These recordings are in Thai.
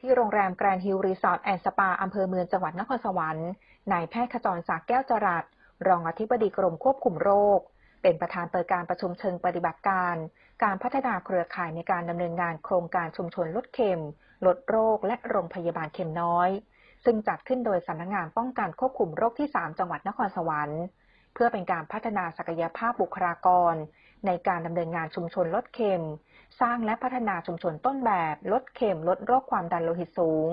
ที่โรงแรมแกรนด์ฮิลล์รีสอร์ทแอนด์สปาอำเภอเมืองจังหวัดนครสวรรค์ นายแพทย์ขจรศักดิ์แก้วจรัสรองอธิบดีกรมควบคุมโรค เป็นประธานเปิดการประชุมเชิงปฏิบัติการ การพัฒนาเครือข่ายในการดำเนินงานโครงการชุมชนลดเค็ม ลดโรค และโรงพยาบาลเค็มน้อย ซึ่งจัดขึ้นโดยสำนักงานป้องกันควบคุมโรคที่ 3 จังหวัดนครสวรรค์ เพื่อเป็นการพัฒนาศักยภาพบุคลากร ในการดำเนินงานชุมชนลดเค็ม สร้างและพัฒนาชุมชนต้นแบบ ลดเค็มลดโรคความดันโลหิตสูง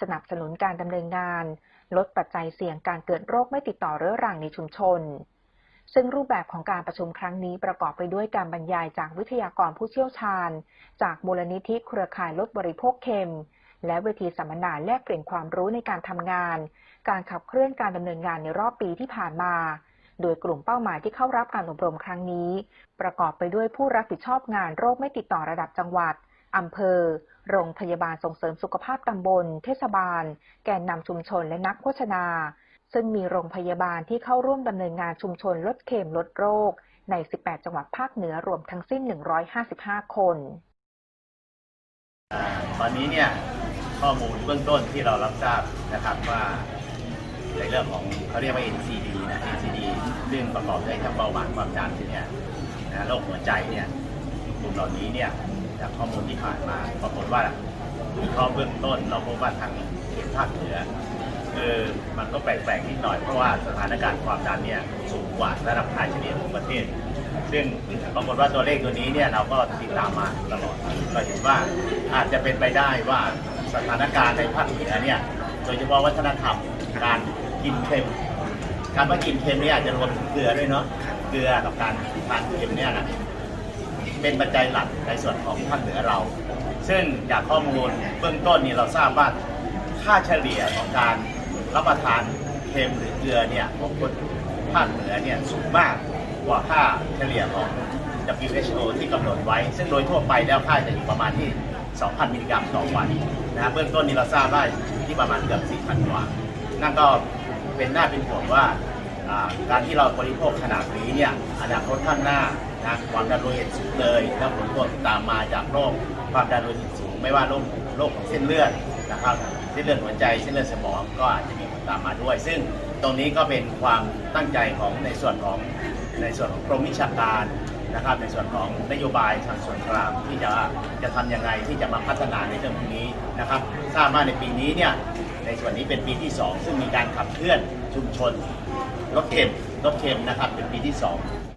สนับสนุนการดำเนินงาน ลดปัจจัยเสี่ยงการเกิดโรคไม่ติดต่อเรื้อรังในชุมชน ซึ่งรูปแบบของการประชุมครั้งนี้ประกอบไปด้วยการบรรยายจากวิทยากรผู้เชี่ยวชาญ จากมูลนิธิเครือข่ายลดบริโภคเค็ม และเวทีสัมมนาแลกเปลี่ยนความรู้ในการทำงาน การขับเคลื่อนการดำเนินงานในรอบปีที่ผ่านมา โดยกลุ่มเป้าหมายที่เข้ารับการอบรมครั้งนี้ ประกอบไปด้วยผู้รับผิดชอบงานโรคไม่ติดต่อระดับจังหวัดอำเภอ โรงพยาบาลส่งเสริมสุขภาพตำบล เทศบาล แกนนำชุมชนและนักโภชนาซึ่งมีโรงพยาบาลที่เข้าร่วมดำเนินงานชุมชนลดเค็มลดโรค ใน 18 จังหวัดภาคเหนือรวมทั้งสิ้น 155 คน ตอนนี้เนี่ยข้อมูลเบื้องต้นที่เรารับทราบนะครับว่า ในเรื่องของเขาเรียกว่า NCD นะ NCD ซึ่งประกอบด้วยทั้งเบาหวานความดันเนี่ยนะโรคหัวใจเนี่ยกลุ่มเหล่านี้เนี่ยจากข้อมูลที่ผ่านมาปรากฏว่ามีข้อเบื้องต้น เราพบว่าทางเขตภาคเหนือคือมันก็แปลกๆนิดหน่อย เพราะว่าสถานการณ์ความดันเนี่ยสูงกว่าระดับค่าเฉลี่ยของประเทศ ซึ่งปรากฏว่าตัวเลขตัวนี้เนี่ยเราก็ติดตามมาตลอดเราเห็นว่าอาจจะเป็นไปได้ว่าสถานการณ์ในภาคเหนือเนี่ยโดยเฉพาะวัฒนธรรมการ กินเค็มการว่ากินเค็มเนี่ยอาจจะรวมถึงเกลือด้วยเนาะ เกลือกับการทานเค็มเนี่ยนะเป็นปัจจัยหลักในส่วนของภาคเหนือเรา ซึ่งจากข้อมูลเบื้องต้นนี่เราทราบว่าค่าเฉลี่ยของการรับประทานเค็มหรือเกลือเนี่ยของคนภาคเหนือเนี่ยสูงมากกว่าค่าเฉลี่ยของ WHO ที่กำหนดไว้ ซึ่งโดยทั่วไปแล้วค่าจะอยู่ประมาณที่ 2,000 มิลลิกรัมต่อวันนะเบื้องต้นนี้เราทราบว่าอยู่ที่ประมาณเกือบ4,000กว่านั่นก็ เป็นหน้าเป็นห่วงว่าการที่เราบริโภคขนาดนี้เนี่ยอนาคตข้างหน้านะความดันโลหิตสูงเลยแล้วผลพวงตามมาจากโรคความดันโลหิตสูง ไม่ว่าโรคโรคของเส้นเลือดนะครับเส้นเลือดหัวใจเส้นเลือดสมองก็อาจจะมีผลตามมาด้วย ซึ่งตรงนี้ก็เป็นความตั้งใจของในส่วนของในส่วนของกรมวิชาการนะครับ ในส่วนของนโยบายทางส่วนกลางที่จะจะทำยังไงที่จะมาพัฒนาในเรื่องพวกนี้นะครับทราบว่าในปีนี้เนี่ย ในส่วนนี้เป็นปีที่ 2 ซึ่งมีการขับเคลื่อนชุมชนรถเข็มรถเข็มนะครับเป็นปีที่ 2